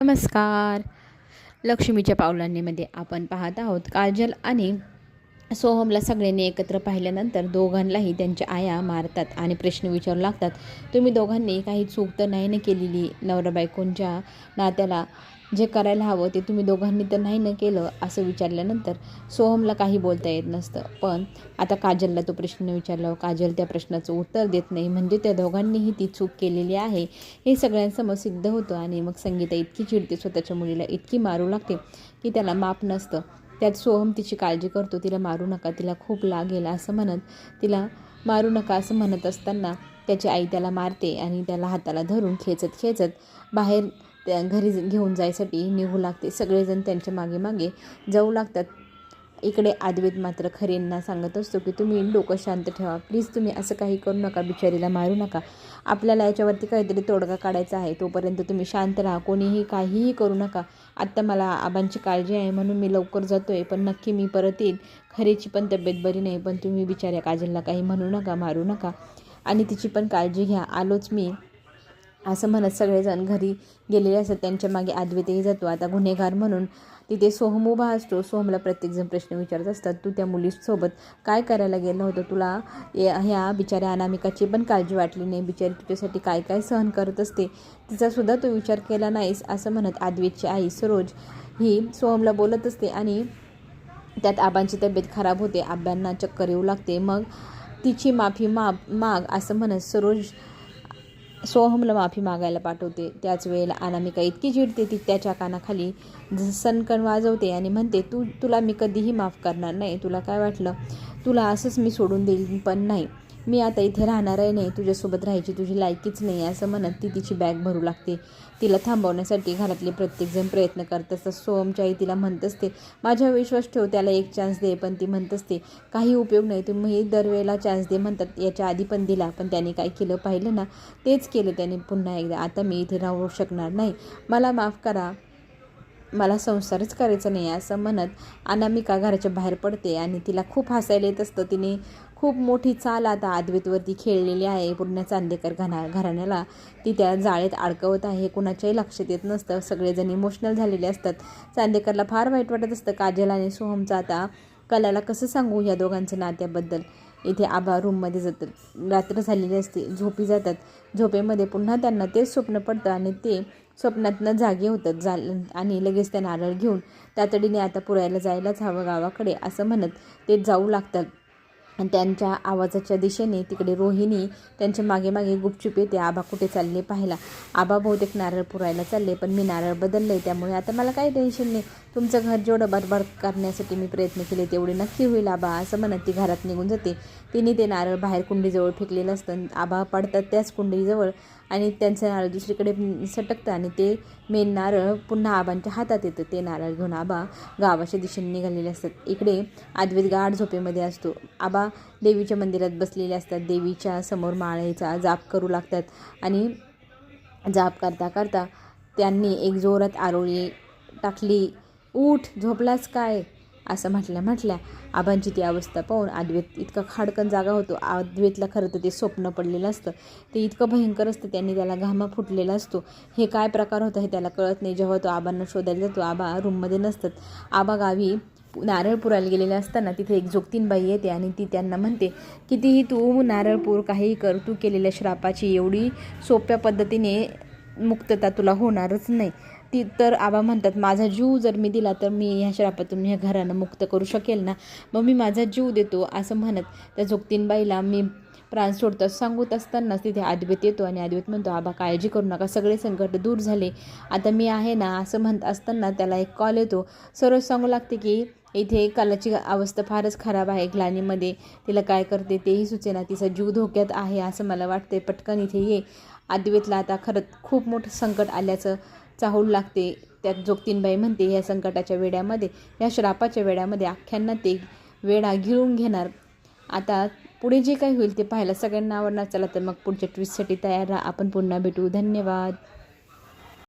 नमस्कार. लक्ष्मीच्या पावलांनीमध्ये आपण पाहत आहोत काजल आणि सोहमला सगळ्यांनी एकत्र पाहिल्यानंतर दोघांनाही त्यांच्या आया मारतात आणि प्रश्न विचारू लागतात. तुम्ही दोघांनी काही चूक तर नाही ना केलेली? नवरा बायकोंच्या नात्याला जे करायला हवं ते तुम्ही दोघांनी तर नाही ना केलं असं विचारल्यानंतर सोहमला काही बोलता येत नसतं. पण आता काजलला तो प्रश्न विचारला काजल त्या प्रश्नाचं उत्तर देत नाही. म्हणजे त्या दोघांनीही ती चूक केलेली आहे. हे सगळ्यांसमोर सिद्ध होतं आणि मग संगीता इतकी चिडते स्वतःच्या मुलीला इतकी मारू लागते की त्याला माप नसतं. त्यात सोहम तिची काळजी करतो तिला मारू नका तिला खूप लागेल असं म्हणत तिला मारू नका असं म्हणत असताना त्याची आई त्याला मारते आणि त्याला हाताला धरून खेचत खेचत बाहेर त्या घरी घेऊन जायसाठी निघू लागते. सगळेजण त्यांच्या मागे मागे जाऊ लागतात. इकडे आदवेत मात्र खरेंना सांगत असतो की तुम्ही डोकं शांत ठेवा. प्लीज तुम्ही असं काही करू नका. बिचारीला मारू नका. आपल्याला याच्यावरती काहीतरी तोडगा काढायचा आहे. तोपर्यंत तुम्ही शांत राहा. कोणीही काहीही करू नका. आत्ता मला आबांची काळजी आहे. म्हणून मी लवकर जातो आहे पण नक्की मी परत येईल खरेची पण तब्येत बरी नाही. पण तुम्ही बिचाऱ्या काजलला काही म्हणू नका मारू नका. आणि तिची पण काळजी घ्या. आलोच मी. असं म्हणत सगळेजण घरी गेलेले असतात. त्यांच्या मागे आद्वितही जातो आता गुन्हेगार म्हणून तिथे सोहम उभा असतो. सोहमला प्रत्येकजण प्रश्न विचारत असतात तू त्या मुलीसोबत काय करायला गेलं होतं? तुला ह्या बिचाऱ्या अनामिकाची पण काळजी वाटली नाही. बिचारी तुझ्यासाठी काय काय सहन करत असते? तिचासुद्धा तू विचार केला नाहीस असं म्हणत आद्वितची आई सरोज ही सोहमला बोलत असते आणि त्यात आबांची तब्येत खराब होते. आब्यांना चक्कर येऊ लागते. मग तिची माफी माग माग असं म्हणत सरोज सोहमला माफी मागायला पाठवते. त्याच वेळेला अनामिका इतकी चिडते ती त्याच्या कानाखाली सनकण वाजवते आणि म्हणते तू तुला मी कधीही माफ करणार नाही. तुला काय वाटलं? तुला असंच मी सोडून देईल पण नाही. मी आता इथे राहणारही नाही तुझ्यासोबत राहायची तुझी लायकीच नाही असं म्हणत ती तिची बॅग भरू लागते. तिला थांबवण्यासाठी घरातले प्रत्येकजण प्रयत्न करत असतात सोमच्या आई तिला म्हणत असते माझ्यावर विश्वास ठेव त्याला एक चान्स दे. पण ती म्हणत असते काही उपयोग नाही तुम्ही दरवेळेला चान्स दे म्हणतात. याच्या आधी पण दिला पण त्याने काय केलं पाहिलं ना तेच केलं त्याने पुन्हा एकदा. आता मी इथे राहू शकणार नाही. मला माफ करा मला संसारच करायचा नाही असं म्हणत अनामिका घराच्या बाहेर पडते आणि तिला खूप हसायला येत असतं. तिने खूप मोठी चाल आता आद्वैतवरती खेळलेली आहे. पूर्ण चांदेकर घना घराण्याला ती त्या जाळेत अडकवत आहे. कुणाच्याही लक्षात येत नसतं. सगळेजण इमोशनल झालेले असतात. चांदेकरला फार वाईट वाटत असतं. काजल आणि सोहमचं आता कलाला कसं सांगू या दोघांचं नात्याबद्दल? इथे आबा रूममध्ये जातात. रात्र झालेली असते. झोपी जातात. झोपेमध्ये पुन्हा त्यांना तेच स्वप्न पडतं आणि ते स्वप्नातनं जागे होतात. जा आणि लगेच त्या नारळ घेऊन तातडीने आता पुरायला जायलाच हवं गावाकडे असं म्हणत ते जाऊ लागतात. त्यांच्या आवाजाच्या दिशेने तिकडे रोहिणी त्यांच्या मागे मागे गुपचूप येते. आबा कुठे चालले पाहिला आबा बहुतेक नारळ पुरायला चालले पण मी नारळ बदललं आहे त्यामुळे आता मला काही टेन्शन नाही. तुमचं घर जेवढं बरबाद करण्यासाठी मी प्रयत्न केले तेवढे नक्की होईल आबा असं म्हणत ती घरात निघून जाते. तिने ते नारळ बाहेर कुंडीजवळ फेकलेलं असतं. आबा पडतात त्याच कुंडीजवळ आणि त्यांचं नारळ दुसरीकडे सटकतं आणि ते मेन नारळ पुन्हा आबांच्या हातात येतं. ते नारळ घेऊन आबा गावाच्या दिशेने निघालेले असतात. इकडे आदवेत गाढ झोपेमध्ये असतो. आबा देवीच्या मंदिरात बसलेले असतात. देवीच्या समोर माळेचा जाप करू लागतात आणि जाप करता करता त्यांनी एक जोरात आरोळी टाकली. उठ झोपलाच काय? असं म्हटल्या म्हटल्या आबांची ती अवस्था पाहून अद्वैत इतका खाडकन जागा होतो. अद्वैतला खरं तर ते स्वप्न पडलेलं असतं. ते इतकं भयंकर असतं. त्यांनी त्याला घामा फुटलेला असतो. हे काय प्रकार होतं हे त्याला कळत नाही. जेव्हा तो आबांना शोधायला जातो आबा रूममध्ये नसतात. आबा गावी नारळ पुरायला गेलेले असताना तिथे एक जोगतीनबाई येते आणि ती त्यांना म्हणते कितीही तू नारळपूर काहीही कर तू केलेल्या श्रापाची एवढी सोप्या पद्धतीने मुक्तता तुला होणारच नाही. ती तर आबा म्हणतात माझा जीव जर मी दिला तर मी ह्या श्रापातून ह्या घरानं मुक्त करू शकेल ना? मग मी माझा जीव देतो असं म्हणत त्या जोगतीनबाईला मी प्राण सोडतात. सांगत असतानाच तिथे अद्वैत येतो आणि अद्वैत म्हणतो आबा काळजी करू नका. सगळे संकट दूर झाले. आता मी आहे ना असं म्हणत असताना त्याला एक कॉल येतो. सर्व सांगू लागते की इथे कलाची अवस्था फारच खराब आहे. ग्लानीमध्ये तिला काय करते तेही सुचेना. तिचा जीव धोक्यात आहे असं मला वाटते पटकन इथे ये. अद्वैतला आता खरंच खूप मोठं संकट आल्याचं चाहूल लागते. त्यात जोगतीनबाई म्हणते ह्या संकटाच्या वेड्यामध्ये ह्या श्रापाच्या वेड्यामध्ये अख्ख्यांना ते वेडा गिळून घेणार. आता पुढे जे काही होईल ते पाहायला सगळ्यांना आवडणार. चला तर मग पुढच्या ट्विस्टसाठी तयार राहा. आपण पुन्हा भेटू. धन्यवाद.